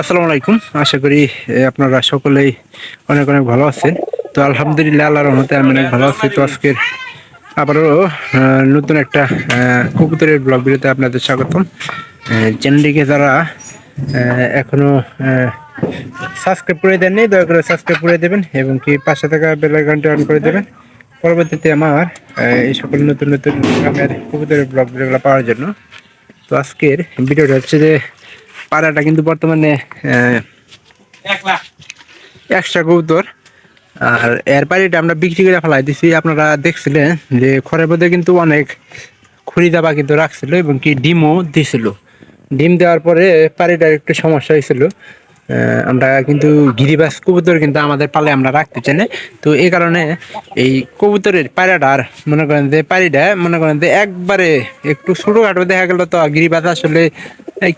আসসালামু আলাইকুম। আশা করি আপনারা সকলেই অনেক অনেক ভালো আছেন। তো আলহামদুলিল্লাহ আল্লাহর রহমতে আমি অনেক ভালো আছি। তো আজকের আবারও নতুন একটা কবুতরের ব্লগ ভিডিওতে আপনাদের স্বাগতম। চ্যানেলটিকে যারা আহ, এখনও সাবস্ক্রাইব করে দেননি দয়া করে সাবস্ক্রাইব করে দেবেন এবং কি পাশে থাকা বেল আইকনটি অন করে দেবেন। পরবর্তীতে আমার এই সকল নতুন নতুন গ্রামের কবুতরের ব্লগ ভিডিওগুলো পাওয়ার জন্য। তো আজকের ভিডিওটা হচ্ছে যে পাড়াটা কিন্তু বর্তমানে একশো কবুতর। আর এর পাড়িটা আমরা বিক্রি করে ফেলাই দিছি আপনারা দেখছিলেন যে খড়ের মধ্যে কিন্তু অনেক খুঁড়ি দাবা কিন্তু রাখছিল এবং কি ডিমও দিছিল। ডিম দেওয়ার পরে পাড়িটার একটু সমস্যা হয়েছিল। আমরা কিন্তু গিরিবাস কবুতর কিন্তু আমাদের পালে আমরা রাখতে চাই না। তো এই কারণে এই কবুতরের পায়রাটার মনে করেন যে পাড়িটা মনে করেন যে একবারে একটু ছোটোখাটো দেখা গেল তো গিরিবাস আসলে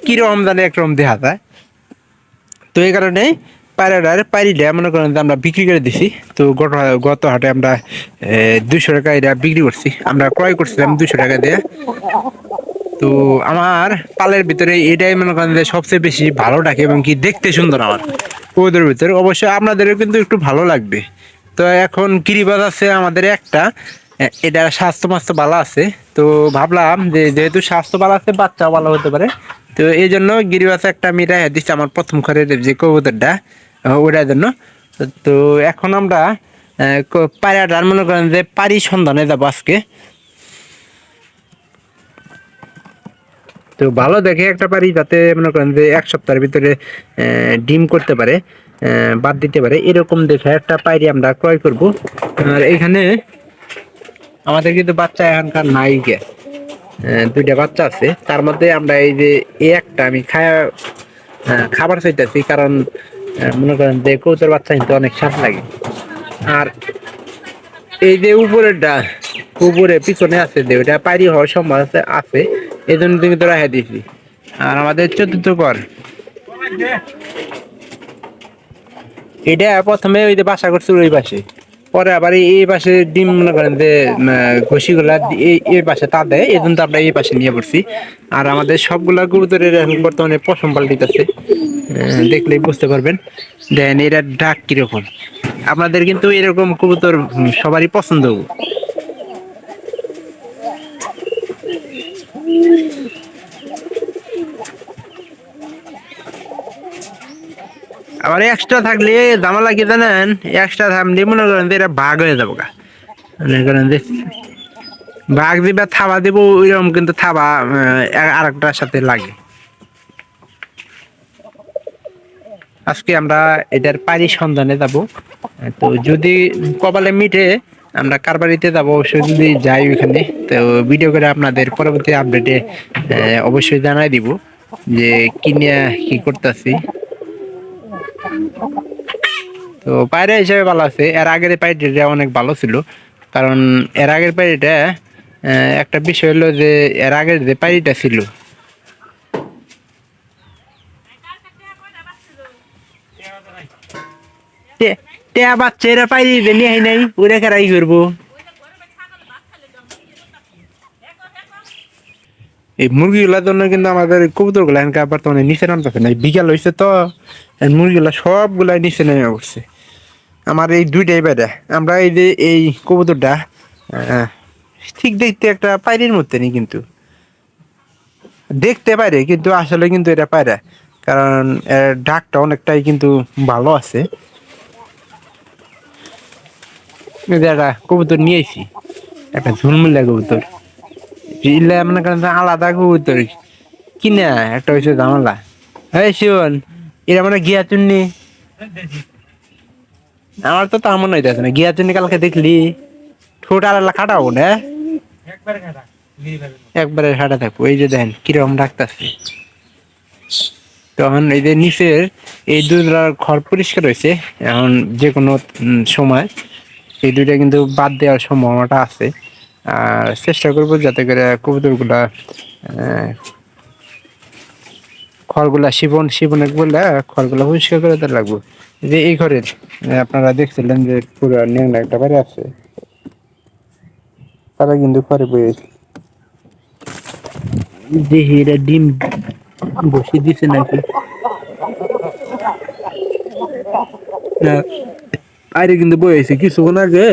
কীরকম জানে একরকম দেখা যায়। তো এই কারণে পায়রাটার পায়রিটা মনে করেন যে আমরা বিক্রি করে দিছি। তো গত গত হাটে আমরা দুশো টাকা এটা বিক্রি করছি। আমরা ক্রয় করছিলাম দুশো টাকা দিয়ে। তো আমার পালের ভিতরে এটাই মনে করেন যে সবচেয়ে বেশি ভালো থাকে এবং কি দেখতে সুন্দর আমার। ওদের ভিতরে অবশ্যই আপনাদেরও কিন্তু একটু ভালো লাগবে। তো এখন গিরিবাজ আছে আমাদের একটা এটা স্বাস্থ্য মাস্ত ভালো আছে। তো ভাবলাম যে যেহেতু স্বাস্থ্য ভালো আছে, বাচ্চাও ভালো হতে পারে। তো এই জন্য গিরিবাজ একটা আমি রেখে দিচ্ছি আমার প্রথম ঘরের যে কবুতরটা ওটার জন্য। তো- এখন আমরা পায়রাটার মনে করেন যে পারি সন্ধানে যাব আজকে। তো ভালো দেখে একটা পারি যাতে মনে করেন যে এক সপ্তাহের ভিতরে ডিম করতে পারে বাদ দিতে পারে, এরকম দেখে একটা পায়রি আমরা ক্রয় করব। আর এখানে আমাদের কিন্তু বাচ্চা এখানকার নাই গে। দুইটা বাচ্চা আছে। তার মধ্যে আমরা এই যে একটা আমি খায়া খাবার চাইতেছি কারণ মনে করেন যে কৌতর বাচ্চা কিন্তু অনেক স্বাদ লাগে। আর এই যে উপরেরটা, উপরে পিছনে আছে যে ওটা পাইরি হওয়ার সম্ভব আছে আছে। এই জন্য তো রাখা দিয়েছি আর আমাদের চতুর্থ ঘর। এটা প্রথমে ওই যে বাসা করছিল ওই পাশে। পরে আবার এই- পাশে ডিম মনে করেন যে ঘষি গুলা এই পাশে তা দেয়, এই জন্য আমরা এই পাশে নিয়ে পড়ছি। আর আমাদের সবগুলা এখন বর্তমানে পশম পাল্টিতেছে দেখলেই বুঝতে পারবেন। দেন এরা ডাক কীরকম। আপনাদের কিন্তু এরকম কবুতর সবারই পছন্দ। আবার এক্সট্রা থাকলে জামালা কি জানেন? এক্সট্রা থাকলে মনে করেন যে এটা ভাগ হয়ে যাব মনে করেন যে ভাগ দিবা, থাবা দিব, ওইরকম কিন্তু থাবা আর একটার সাথে লাগে। আজকে আমরা এটার পারি সন্ধানে যাব। তো যদি কপালে মিটে আমরা কার বাড়িতে যাব অবশ্যই যদি যাই ওইখানে, তো ভিডিও করে আপনাদের পরবর্তী আপডেটে অবশ্যই জানাই দিব যে কি নিয়ে কি করতেছি। তো পায়রা হিসেবে ভালো আছে, এর আগের পায়রাটা অনেক ভালো ছিল। কারণ এর আগের পায়রাটা একটা বিষয় হলো যে এর আগের যে পায়রিটা ছিল নাই কারাই করব। এই মুরগিগুলার জন্য কিন্তু আমাদের বর্তমানে নিচে নামতেছে না বিকাল হয়েছে তো মুরগিগুলা সবগুলাই নিচে নেমে আমার এই দুইটাই বেড়া আমরা এই যে এই কবুতরটা ঠিক দেখতে একটা পায়রির মধ্যে নেই কিন্তু। দেখতে পারে কিন্তু আসলে কিন্তু এটা পায়রা, কারণ এর ডাকটা অনেকটাই কিন্তু ভালো আছে। একটা কবুতর নিয়ে আইছি। একটা ঝুলমুল্লা কবুতর। ইল্লা মনে করেন আলাদা কবুতর। কিনা একটা হয়েছে জামালা এই শিবন এরা মানে গিয়া চুন্নি। আমার তো তা মনে হইতেছে না গিয়া চুন্নি কালকে দেখলি। ঠোঁট আলাদা খাটাবো না একবারে খাটা থাকব। এই যে দেখেন কীরকম ডাকতেছে। তখন এই যে নিচের এই দুটার ঘর পরিষ্কার হয়েছে এখন যে কোনো সময়। এই দুইটা কিন্তু বাদ দেওয়ার সম্ভাবনাটা আছে। আর চেষ্টা করব যাতে করে কবুতরগুলা খড়গুলা শিবন শিবনে বলে খড়গুলা পরিষ্কার করে দিতে লাগবো। যে এই ঘরের আপনারা দেখছিলেন যে পুরো নেংলা একটা বাড়ি আছে। তারা কিন্তু ঘরে বয়েছে দেখি এটা ডিম বসিয়ে দিছে নাকি? আহ, বাইরে কিন্তু বয়েছে কিছুক্ষণ আগে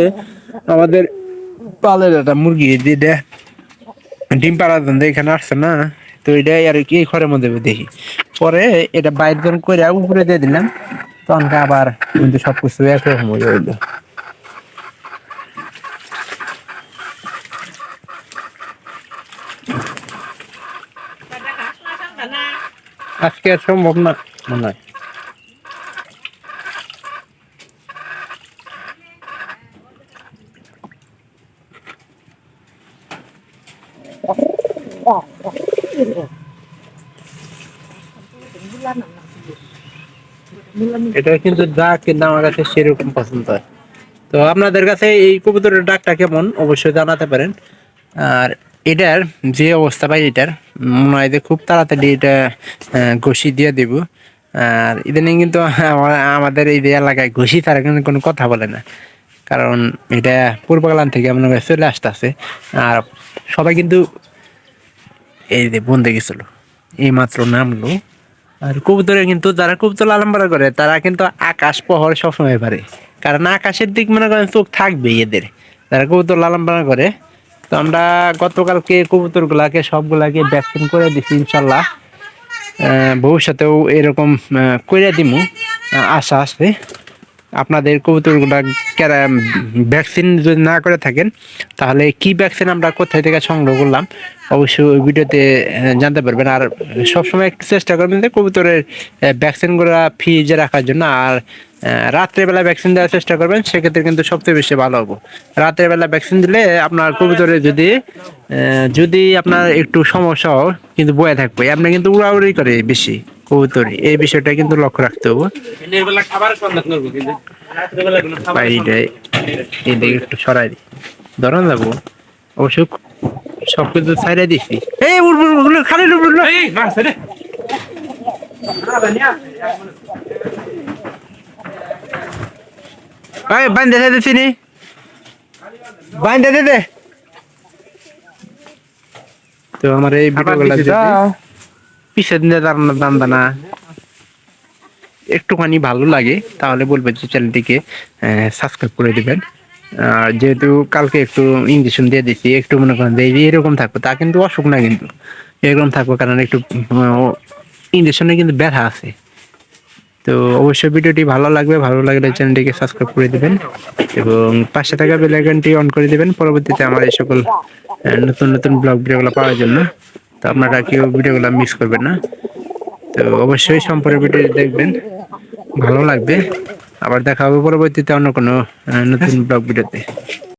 আমাদের পালের একটা মুরগি যেটা ডিম পাড়া জন্য এখানে আসছে না তো এটাই আর কি ঘরের মধ্যে দেখি। পরে এটা বাইর জন করে উপরে দিয়ে দিলাম তখন আবার কিন্তু সবকিছু একরকম হয়ে গেল। আজকে আর সম্ভব না মনে হয়। এটা কিন্তু ডাক কিন্তু আমার কাছে সেরকম পছন্দ হয়। তো আপনাদের কাছে এই কবুতরের ডাকটা কেমন? অবশ্যই জানাতে পারেন। আর এটার যে অবস্থা পাই এটার, মনে হয় খুব তাড়াতাড়ি এটা ঘষি দিয়ে দেব। আর ইদানিং কিন্তু আমার- আমাদের এই এলাকায় ঘষি তারা কিন্তু কোনো কথা বলে না। কারণ এটা পূর্বকালান থেকে হয় চলে আসতেছে। আর সবাই কিন্তু এই যে বন্ধে গেছিল। এই মাত্র নামলো। আর কবুতরে কিন্তু যারা কবুতর লালন করে, তারা কিন্তু আকাশ পহর সবসময় পারে। কারণ আকাশের দিক মনে করেন চোখ থাকবে এদের। যারা কবুতর লালন করে, তো আমরা গতকালকে কবুতর গুলাকে সবগুলাকে ভ্যাকসিন করে দিচ্ছি ইনশাল্লাহ। ভবিষ্যতেও এরকম করে দিমু। আশা আছে। আপনাদের কবুতরগুলা ভ্যাকসিন যদি না করে থাকেন, তাহলে কি ভ্যাকসিন আমরা কোথায় থেকে সংগ্রহ করলাম, অবশ্যই ওই ভিডিওতে জানতে পারবেন। আর সবসময় একটু চেষ্টা করবেন যে কবুতরের ভ্যাকসিনগুলো ফ্রিজে রাখার জন্য। আর রাত্রেবেলা ভ্যাকসিন দেওয়ার চেষ্টা করবেন, সেক্ষেত্রে কিন্তু সবচেয়ে বেশি ভালো হব। রাতের বেলা ভ্যাকসিন দিলে আপনার কবুতরের যদি যদি আপনার একটু সমস্যা কিন্তু বয়ে থাকবে। আপনি কিন্তু উড়াউড়ি করে বেশি। কবুতর এই বিষয়টা কিন্তু লক্ষ্য রাখতে হবে। একটু সরাই দিই। ধরুন যাব অবশ্য সব কিছু ছাইড়াই দিছি। এই উড়বো উড়বো খালি উড়বো উড়বো। এই মাছ রে। এই বান্ধে দে চিনি। বান্ধে দে দে। তো আমার এই ভিডিওগুলো পিছের দিনে দাঁড়ানো দান একটুখানি ভালো লাগে, তাহলে বলবেন যে চ্যানেলটিকে সাবস্ক্রাইব করে দিবেন। আর যেহেতু কালকে একটু ইঞ্জেকশন দিয়ে দিচ্ছি একটু মনে করেন যে এরকম থাকব, তা কিন্তু অসুখ না কিন্তু। এরকম থাকব কারণ একটু ইঞ্জেকশনে কিন্তু ব্যথা আছে। তো অবশ্যই ভিডিওটি ভালো লাগবে, ভালো লাগলে চ্যানেলটিকে সাবস্ক্রাইব করে দিবেন। এবং পাশে থাকা বেল আইকনটি অন করে দিবেন, পরবর্তীতে আমার এই সকল নতুন নতুন ব্লগ ভিডিওগুলো পাওয়ার জন্য। তো আপনারা কেউ ভিডিওগুলো মিস করবেন না। তো অবশ্যই সম্পর্কে ভিডিও দেখবেন, ভালো লাগবে। আবার দেখা হবে পরবর্তীতে অন্য কোনো নতুন ব্লগ ভিডিওতে।